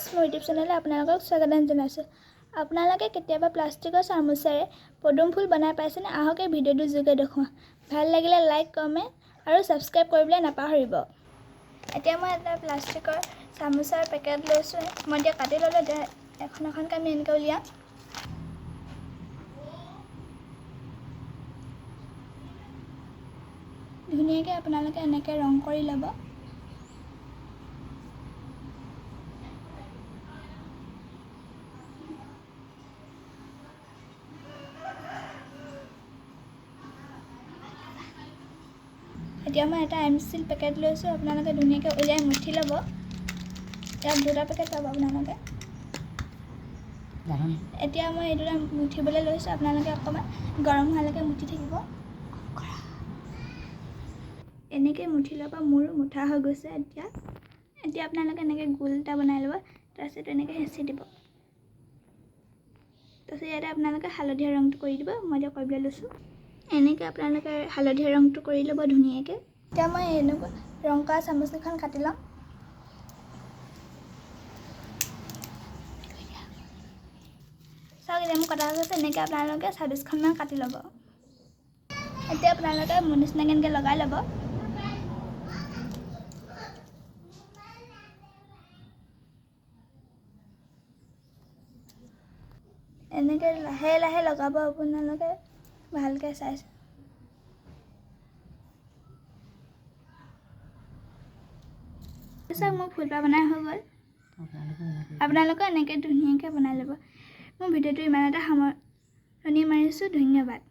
Friends মোৰ YouTube চেনেললৈ আপোনালোকক স্বাগতম জনাইছোঁ। আপোনালোকে কেতিয়াবা প্লাষ্টিকৰ চামুচেৰে পদুম ফুল বনাই পাইছেনে আহক এই ভিডিঅ'টোৰ যোগে দেখুৱাওঁ ভাল লাগিলে লাইক কমেণ্ট আৰু ছাবস্ক্ৰাইব কৰিবলৈ নাপাহৰিব। এতিয়া মই এটা প্লাষ্টিকৰ চামুচৰ পেকেট লৈছোঁ। মই এতিয়া কাটি ল'লোঁ এতিয়া এখন এখনকৈ আমি এনেকৈ উলিয়াম। ধুনীয়াকৈ আপোনালোকে এনেকৈ ৰং কৰি ল'ব। এতিয়া মই এটা এম চিল পেকেট লৈছোঁ আপোনালোকে ধুনীয়াকৈ উলিয়াই মুঠি ল'ব। ইয়াত দুটা পেকেট পাব আপোনালোকে। এতিয়া মই এই দুটা মুঠিবলৈ লৈছোঁ আপোনালোকে অকণমান গৰম হোৱালৈকে মুঠি থাকিব। এনেকৈ মুঠি ল'ব মোৰো মুঠা হৈ গৈছে এতিয়া। এতিয়া আপোনালোকে এনেকৈ গোল এটা বনাই ল'ব তাৰপিছত এনেকৈ হেঁচি দিব। তাৰপিছত ইয়াতে আপোনালোকে হালধীয়া ৰংটো কৰি দিব মই এতিয়া কৰিবলৈ লৈছোঁ। এনেকৈ আপোনালোকে হালধীয়া ৰংটো কৰি ল'ব ধুনীয়াকৈ। এতিয়া মই এনেকুৱা ৰং কৰা চামুচকেইখন কাটি ল'ম। চাওক এতিয়া মোৰ কটা গৈছে এনেকৈ আপোনালোকে ছাব্বিছখনমান কাটি ল'ব। এতিয়া আপোনালোকে মোৰ নিচিনাকৈ এনেকৈ লগাই ল'ব। এনেকৈ লাহে লাহে লগাব আপোনালোকে। ভালকৈ চাইছে চাওক মোৰ ফুলপাহ বনাই হৈ গ'ল। আপোনালোকে এনেকৈ ধুনীয়াকৈ বনাই ল'ব। মোৰ ভিডিঅ'টো ইমানতে সামৰণি মাৰিছোঁ ধন্যবাদ।